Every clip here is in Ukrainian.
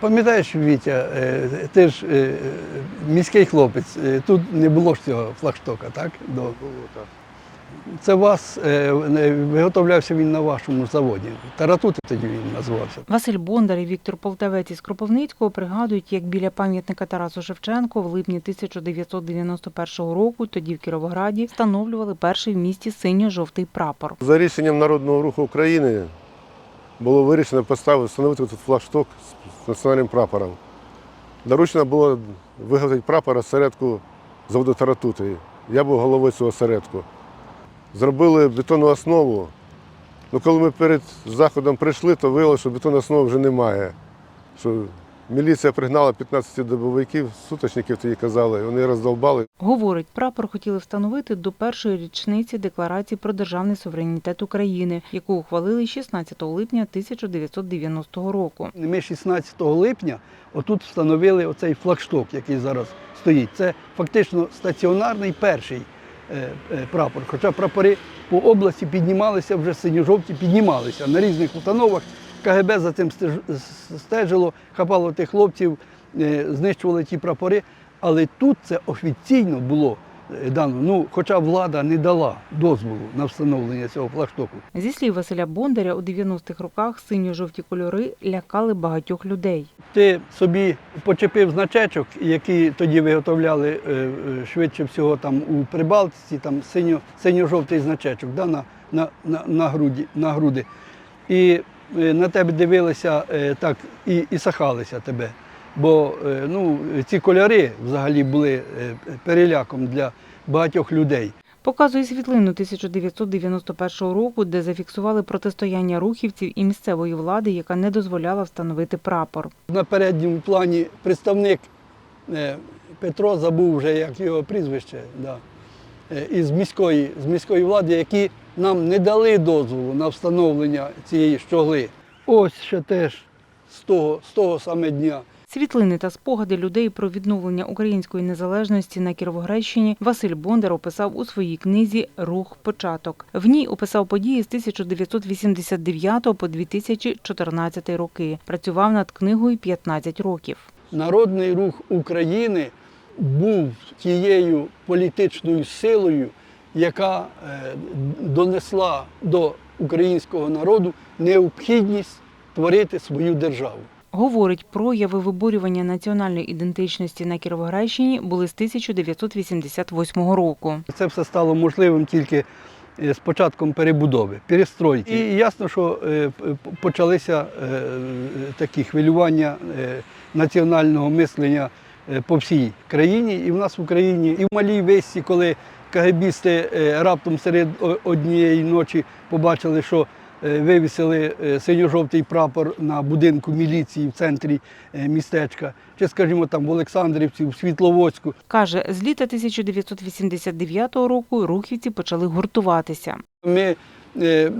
Пам'ятаєш, Вітя, е, ти ж е, міський хлопець, е, тут не було ж цього флагштока, так? До... Було так. Це вас виготовлявся він на вашому заводі. Таратути тоді він називався. Василь Бондар і Віктор Полтавець із Кропивницького пригадують, як біля пам'ятника Тарасу Шевченко в липні 1991 року, тоді в Кіровограді, встановлювали перший в місті синьо-жовтий прапор. За рішенням Народного руху України було вирішено поставити, встановити тут флагшток з національним прапором. Доручено було виготовити прапор осередку заводу Таратути. Я був головою цього осередку. Зробили бетонну основу. Ну, коли ми перед заходом прийшли, то виявилося, що бетонної основи вже немає. Що міліція пригнала 15 добовиків, суточників тоді казали, вони роздолбали. Говорить, прапор хотіли встановити до першої річниці Декларації про державний суверенітет України, яку ухвалили 16 липня 1990 року. Ми 16 липня отут встановили оцей флагшток, який зараз стоїть. Це фактично стаціонарний перший е, е, прапор. Хоча прапори по області піднімалися вже синьо-жовті, піднімалися на різних установах. КГБ за цим стежило, хапало тих хлопців, е, знищували ті прапори. Але тут це офіційно було е, дано. Ну, хоча влада не дала дозволу на встановлення цього флагштоку. Зі слів Василя Бондаря, у 90-х роках синьо-жовті кольори лякали багатьох людей. Ти собі почепив значечок, який тоді виготовляли е, швидше всього там у Прибалтиці, там синьо, синьо-жовтий значечок да, на, на, на, на, груді, на груди. І на тебе дивилися е, так і, і сахалися тебе. Бо е, ну, ці кольори взагалі були е, переляком для багатьох людей. Показує світлину 1991 року, де зафіксували протистояння рухівців і місцевої влади, яка не дозволяла встановити прапор. На передньому плані представник е, Петро забув вже як його прізвище, да, е, із міської, з міської влади, які нам не дали дозволу на встановлення цієї щогли. Ось ще теж з того, з того саме дня. Світлини та спогади людей про відновлення української незалежності на Кіровоградщині Василь Бондар описав у своїй книзі Рух початок. В ній описав події з 1989 по 2014 роки. Працював над книгою 15 років. Народний рух України був тією політичною силою, яка е, донесла до українського народу необхідність творити свою державу. Говорить, прояви виборювання національної ідентичності на Кіровоградщині були з 1988 року. Це все стало можливим тільки е, з початком перебудови, перестройки. І ясно, що е, почалися такі хвилювання національного мислення по всій країні, і в нас в Україні, і в малій весці, коли кагебісти е, раптом серед однієї ночі побачили, що е, вивісили е, синьо-жовтий прапор на будинку міліції в центрі е, містечка, чи, скажімо, там в Олександрівці, в Світловодську. Каже, з літа 1989 року рухівці почали гуртуватися. Ми е,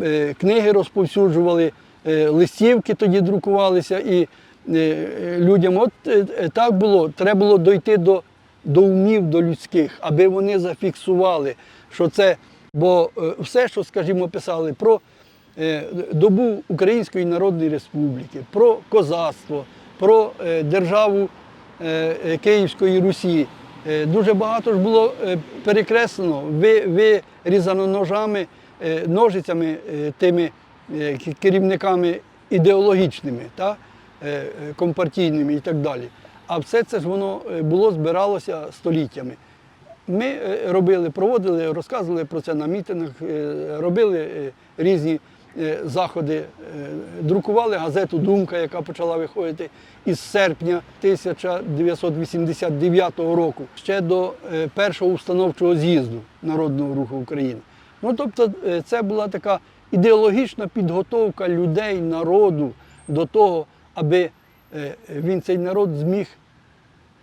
е, книги розповсюджували, е, листівки тоді друкувалися, і е, людям от е, е, так було. Треба було дойти до, до умів, до людських, аби вони зафіксували, що це. Бо е, все, що, скажімо, писали про е, добу Української Народної Республіки, про козацтво, про е, державу е, е, Київської Русі. Е, Дуже багато ж було е, перекреслено, ви- вирізано ножами, е, ножицями е, тими е, керівниками ідеологічними, та, е, е, компартійними і так далі. А все це ж воно е, було, збиралося століттями. Ми е, робили, проводили, розказували про це на мітингах, е, робили е, різні е, заходи, е, друкували газету Думка, яка почала виходити із серпня 1989 року, ще до е, першого установчого з'їзду Народного руху України. Ну тобто, е, це була така ідеологічна підготовка людей, народу до того, аби е, він цей народ зміг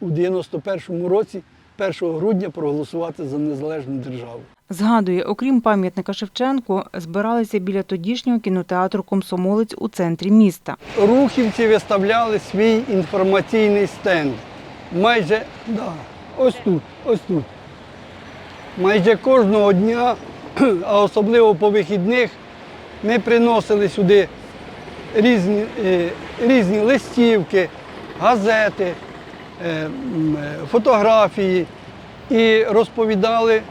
у 91-му році, 1 грудня, проголосувати за незалежну державу. Згадує, окрім пам'ятника Шевченку, збиралися біля тодішнього кінотеатру Комсомолець у центрі міста. Рухівці виставляли свій інформаційний стенд. Майже, да, ось тут, ось тут. Майже кожного дня, а особливо по вихідних, ми приносили сюди різні, е, різні листівки, газети, е, е, фотографії і розповідали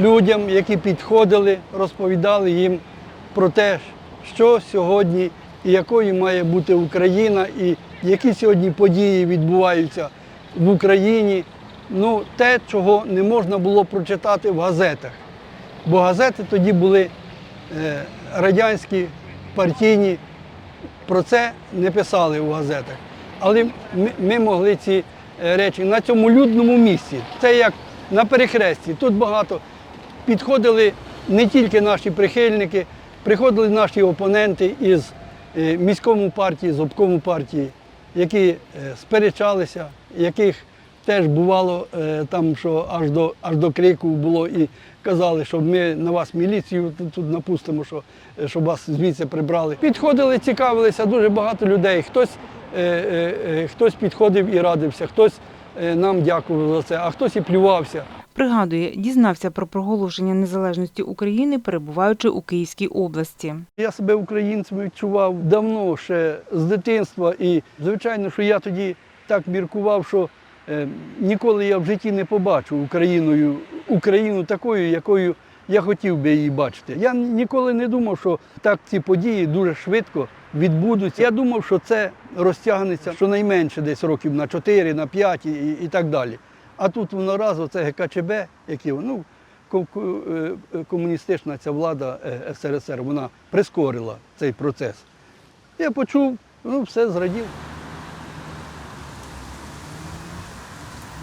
людям, які підходили, розповідали їм про те, що сьогодні і якою має бути Україна, і які сьогодні події відбуваються в Україні. Ну, те, чого не можна було прочитати в газетах. Бо газети тоді були радянські, партійні, про це не писали у газетах. Але ми, могли ці е, речі на цьому людному місці. Це як на перехресті. Тут багато підходили не тільки наші прихильники, приходили наші опоненти із е, міському партії, з обкому партії, які е, сперечалися, яких теж бувало е, там, що аж до, аж до крику було і казали, що ми на вас міліцію тут- тут напустимо, що, е, щоб вас звідси прибрали. Підходили, цікавилися дуже багато людей. Хтось, е, хтось підходив і радився, хтось е, нам дякував за це, а хтось і плювався. Пригадує, дізнався про проголошення незалежності України, перебуваючи у Київській області. Я себе українцем відчував давно, ще з дитинства. І звичайно, що я тоді так міркував, що ніколи я в житті не побачу Україною, Україну такою, якою я хотів би її бачити. Я ніколи не думав, що так ці події дуже швидко відбудуться. Я думав, що це розтягнеться щонайменше десь років на 4, на 5 і, і так далі. А тут воно раз, оце ГКЧБ, які ну, е, е, комуністична ця влада е, СРСР, вона прискорила цей процес. Я почув, ну все зрадів.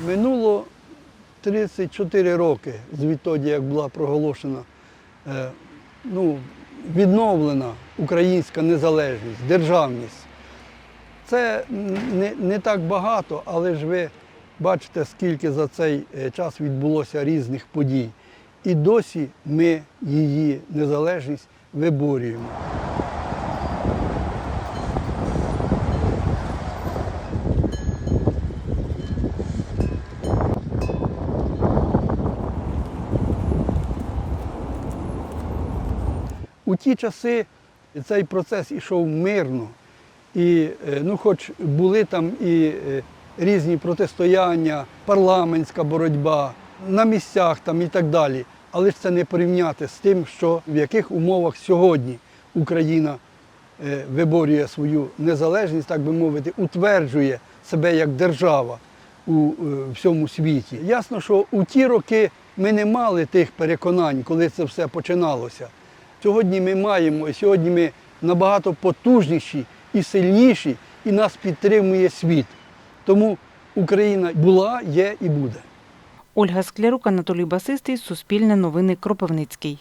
Минуло 34 роки звідтоді, як була проголошена, е, ну, відновлена українська незалежність, державність. Це не, не так багато, але ж ви бачите, скільки за цей е, час відбулося різних подій. І досі ми її незалежність виборюємо. Ті часи цей процес ішов мирно. І е, ну, хоч були там і е, різні протистояння, парламентська боротьба на місцях там і так далі. Але ж це не порівняти з тим, що в яких умовах сьогодні Україна е, виборює свою незалежність, так би мовити, утверджує себе як держава у всьому світі. Ясно, що у ті роки ми не мали тих переконань, коли це все починалося. Сьогодні ми маємо, і сьогодні ми набагато потужніші і сильніші, і нас підтримує світ. Тому Україна була, є і буде. Ольга Склярук, Анатолій Басистий, Суспільне новини Кропивницький.